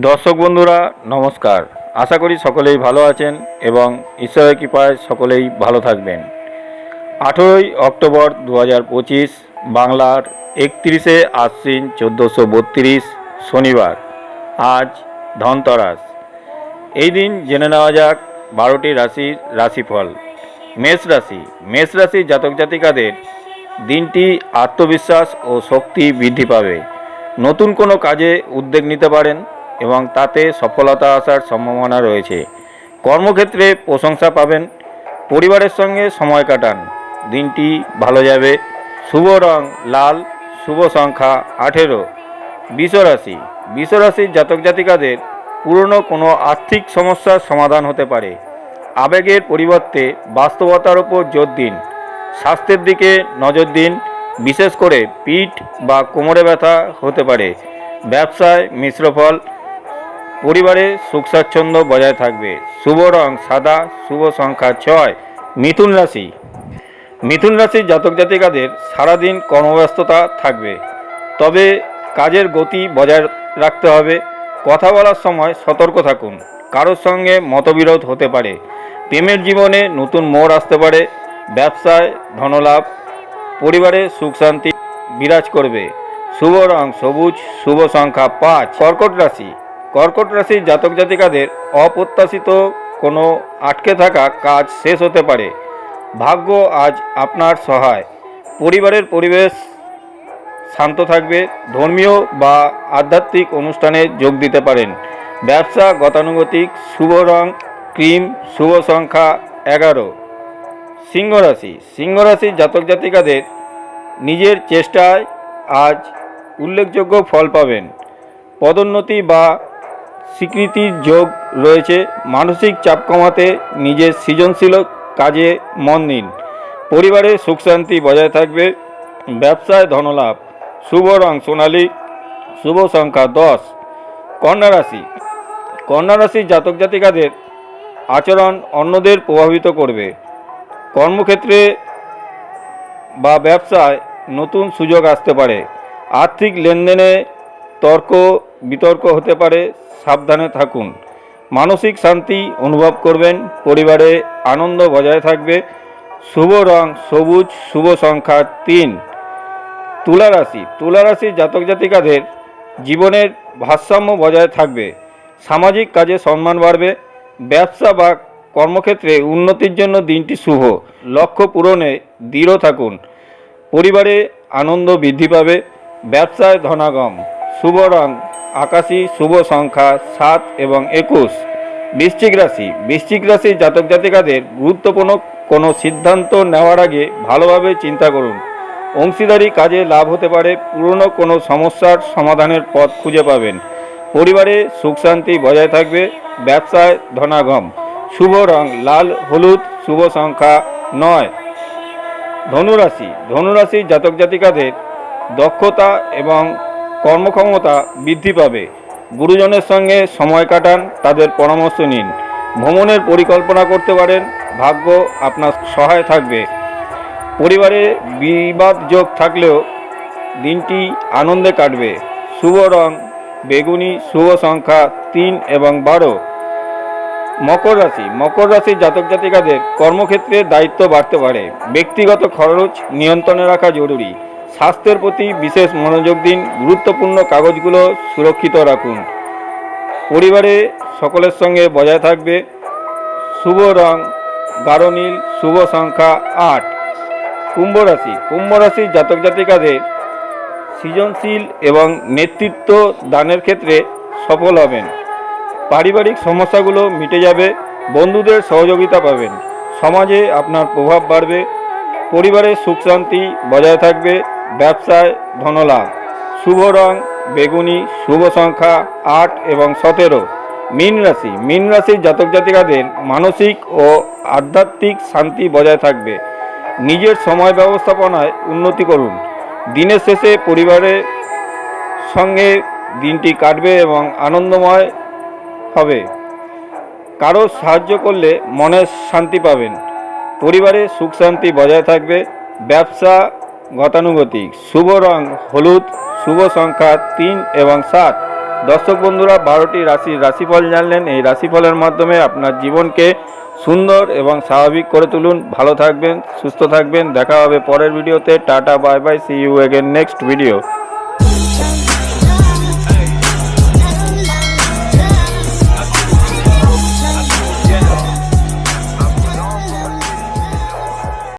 দর্শক বন্ধুরা, নমস্কার। আশা করি সকলেই ভালো আছেন এবং ঈশ্বরের কৃপায় সকলেই ভালো থাকবেন। আঠেরোই অক্টোবর দু পঁচিশ, বাংলার একত্রিশে আশ্বিন চোদ্দোশো বত্রিশ, শনিবার। আজ ধনতরাস। এই দিন জেনে নেওয়া যাক বারোটি রাশির রাশিফল। মেষ রাশি। মেষ রাশি জাতক জাতিকাদের দিনটি আত্মবিশ্বাস ও শক্তি বৃদ্ধি পাবে। নতুন কোনো কাজে উদ্যোগ নিতে পারেন। এবং তাতে সফলতা আসার সম্ভাবনা রয়েছে। কর্মক্ষেত্রে প্রশংসা পাবেন। পরিবারের সঙ্গে সময় কাটান। দিনটি ভালো যাবে। শুভ রং লাল, শুভ সংখ্যা আঠেরো। বিশ্বরাশি। বিশ্বরাশির জাতক জাতিকাদের পুরনো কোনো আর্থিক সমস্যার সমাধান হতে পারে। আবেগের পরিবর্তে বাস্তবতার ওপর জোর দিন। স্বাস্থ্যের দিকে নজর দিন। বিশেষ করে পিঠ বা কোমরে ব্যথা হতে পারে। ব্যবসায় মিশ্র ফল পরিবারে সুখ স্বাচ্ছন্দ্য বজায় থাকবে। শুভ রং সাদা, শুভ সংখ্যা ছয়, মিথুন রাশি। মিথুন রাশির জাতক জাতিকাদের সারাদিন কর্মব্যস্ততা থাকবে। তবে কাজের গতি বজায় রাখতে হবে। কথা বলার সময় সতর্ক থাকুন। কারোর সঙ্গে মতবিরোধ হতে পারে। প্রেমের জীবনে নতুন মোড় আসতে পারে। ব্যবসায় ধনলাভ, পরিবারে সুখ শান্তি বিরাজ করবে। শুভ রং সবুজ, শুভ সংখ্যা পাঁচ। কর্কট রাশি। কর্কট রাশির জাতক জাতিকাদের অপ্রত্যাশিত কোনো আটকে থাকা কাজ শেষ হতে পারে। ভাগ্য আজ আপনার সহায়। পরিবারের পরিবেশ শান্ত থাকবে, ধর্মীয় বা আধ্যাত্মিক অনুষ্ঠানে যোগ দিতে পারেন। ব্যবসা গতানুগতিক, শুভ রং, ক্রিম, শুভ সংখ্যা এগারো। সিংহ রাশি সিংহ রাশির জাতক জাতিকাদের নিজের চেষ্টায় আজ উল্লেখযোগ্য ফল পাবেন। পদোন্নতি বা স্বীকৃতির যোগ রয়েছে। মানসিক চাপ কমাতে নিজের সৃজনশীল কাজে মন দিন। পরিবারে সুখ শান্তি বজায় থাকবে। ব্যবসায় ধনলাভ। শুভ রং সোনালী। শুভ সংখ্যা দশ। কন্যা রাশি। কন্যা জাতক জাতিকাদের আচরণ অন্যদের প্রভাবিত করবে। কর্মক্ষেত্রে বা ব্যবসায় নতুন সুযোগ আসতে পারে। আর্থিক লেনদেনে তর্ক বিতর্ক হতে পারে, সাবধানে থাকুন। মানসিক শান্তি অনুভব করবেন, পরিবারে আনন্দ বজায় থাকবে। শুভ রং সবুজ, শুভ সংখ্যা তিন। তুলা রাশি, তুলা রাশির জাতক জাতিকাদের জীবনের ভারসাম্য বজায় থাকবে, সামাজিক কাজে সম্মান বাড়বে, ব্যবসা বা কর্মক্ষেত্রে উন্নতির জন্য দিনটি শুভ। লক্ষ্য পূরণে দৃঢ় থাকুন। পরিবারে আনন্দ বৃদ্ধি পাবে, ব্যবসায় ধনাগম। শুভ রং আকাশী শুভ সংখ্যা সাত এবং একুশ। বৃশ্চিক রাশি। বৃশ্চিক রাশির জাতক জাতিকাদের গুরুত্বপূর্ণ কোনো সিদ্ধান্ত নেওয়ার আগে ভালোভাবে চিন্তা করুন। অংশীদারি কাজে লাভ হতে পারে, পুরনো কোনো সমস্যার সমাধানের পথ খুঁজে পাবেন। পরিবারে সুখ শান্তি বজায় থাকবে, ব্যবসায় ধনাগম। শুভ রং লাল, হলুদ, শুভ সংখ্যা নয়। ধনুরাশি। ধনুরাশির জাতক জাতিকাদের দক্ষতা এবং কর্মক্ষমতা বৃদ্ধি পাবে। গুরুজনের সঙ্গে সময় কাটান, তাদের পরামর্শ নিন। ভ্রমণের পরিকল্পনা করতে পারেন, ভাগ্য আপনার সহায় থাকবে। পরিবারে বিবাদ যোগ থাকলেও দিনটি আনন্দে কাটবে। শুভ রং, বেগুনি, শুভ সংখ্যা তিন এবং বারো। মকর রাশি, মকর রাশির জাতক জাতিকাদের কর্মক্ষেত্রে দায়িত্ব বাড়তে পারে। ব্যক্তিগত খরচ নিয়ন্ত্রণে রাখা জরুরি। স্বাস্থ্যের প্রতি বিশেষ মনোযোগ দিন, গুরুত্বপূর্ণ কাগজগুলো সুরক্ষিত রাখুন। পরিবারে সকলের সঙ্গে বজায় থাকবে। শুভ রং, গাঢ় নীল, শুভ সংখ্যা আট। কুম্ভ রাশি, কুম্ভ রাশির জাতক জাতিকাদের সৃজনশীল এবং নেতৃত্ব দানের ক্ষেত্রে সফল হবেন। পারিবারিক সমস্যাগুলো মিটে যাবে, বন্ধুদের সহযোগিতা পাবেন। সমাজে আপনার প্রভাব বাড়বে পরিবারের সুখ শান্তি বজায় থাকবে। ব্যবসায় ধনলাভ। শুভ রং, বেগুনি, শুভ সংখ্যা আট এবং সতেরো। মীন রাশি। মীন রাশির জাতক জাতিকাদের মানসিক ও আধ্যাত্মিক শান্তি বজায় থাকবে। নিজের সময় ব্যবস্থাপনায় উন্নতি করুন। দিনের শেষে পরিবারের সঙ্গে দিনটি কাটবে এবং আনন্দময় হবে। কারও সাহায্য করলে মনে শান্তি পাবেন। পরিবারে সুখ শান্তি বজায় থাকবে। ব্যবসা গতানুগতিক। শুভ রং হলুদ, শুভ সংখ্যা তিন এবং সাত। দর্শক বন্ধুরা, বারোটি রাশির রাশিফল জানলেন। এই রাশিফলের মাধ্যমে আপনার জীবনকে সুন্দর এবং স্বাভাবিক করে তুলুন। ভালো থাকবেন, সুস্থ থাকবেন। দেখা হবে পরের ভিডিওতে। Tata, bye bye see you again next video